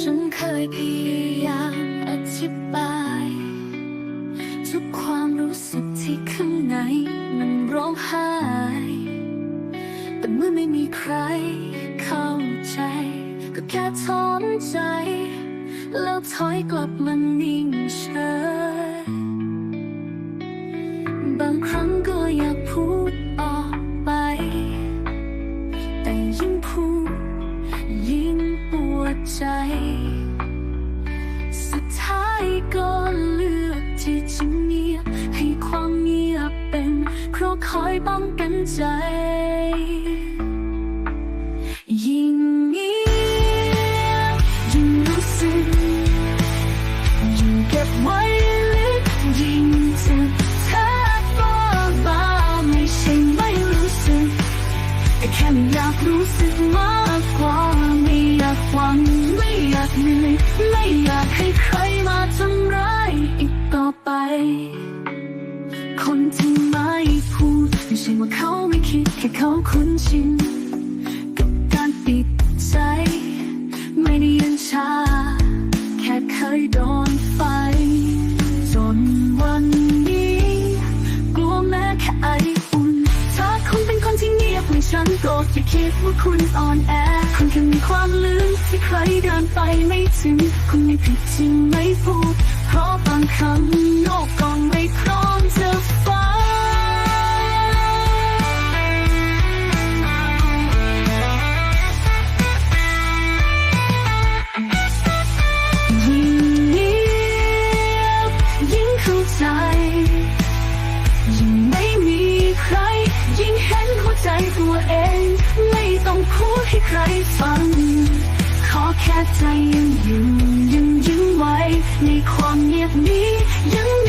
ฉันเคยพยายามอธิบาย ทุกความรู้สึกที่ข้างในมันร้องไห้ แต่เมื่อไม่มีใครเข้าใจ ก็แค่ถอนใจ แล้วถอยกลับมานิ่งเฉยบางครั้งก็อยากพูดออกไป แต่ยิ่ง ใจ สุดท้ายก็เลือกที่จะเงียบให้ความเงียบเป็นเพราะคอยป้องกันใจ ยิ่งเงียบยิ่งรู้สึกยิ่งเก็บไว้ลึกยิ่งเจ็บแทบบ้าบาไม่ใช่ไม่รู้สึกแต่แค่ไม่อยากรู้สึกมากกว่าากหวังไม่อยากเหนื่อยไม่อยากให้ใครมาทำร้ายอีกต่อไป คนที่ไม่พูดไม่ใช่ว่าเขาไม่คิดแค่เขาคุ้นชินกับการปิดใจ ไม่ได้ยันชา แค่เคยโดนไฟ จนวันนี้ กลัวแม้แค่ไออุ่นถ้าคุณเป็นคนที่เงียบให้ฉันโกรธอย่าคิดว่าคุณอ่อนแอคุณแค่มีความลืม ที่ใครเดินไปไม่ถึงคุณไม่ผิดที่ไม่พูด เพราะบางคำโลกก็ไม่พร้อมจะฟังยิ่งเงียบยิ่งเข้าใจ ยิ่งไม่มีใคร ยิ่งเห็นหัวใจตัวเอง ไม่ต้องพูดให้ใครฟัง แค่ใจยังอยู่ยังยิ้มไว้ในความเงียบนี้ยัง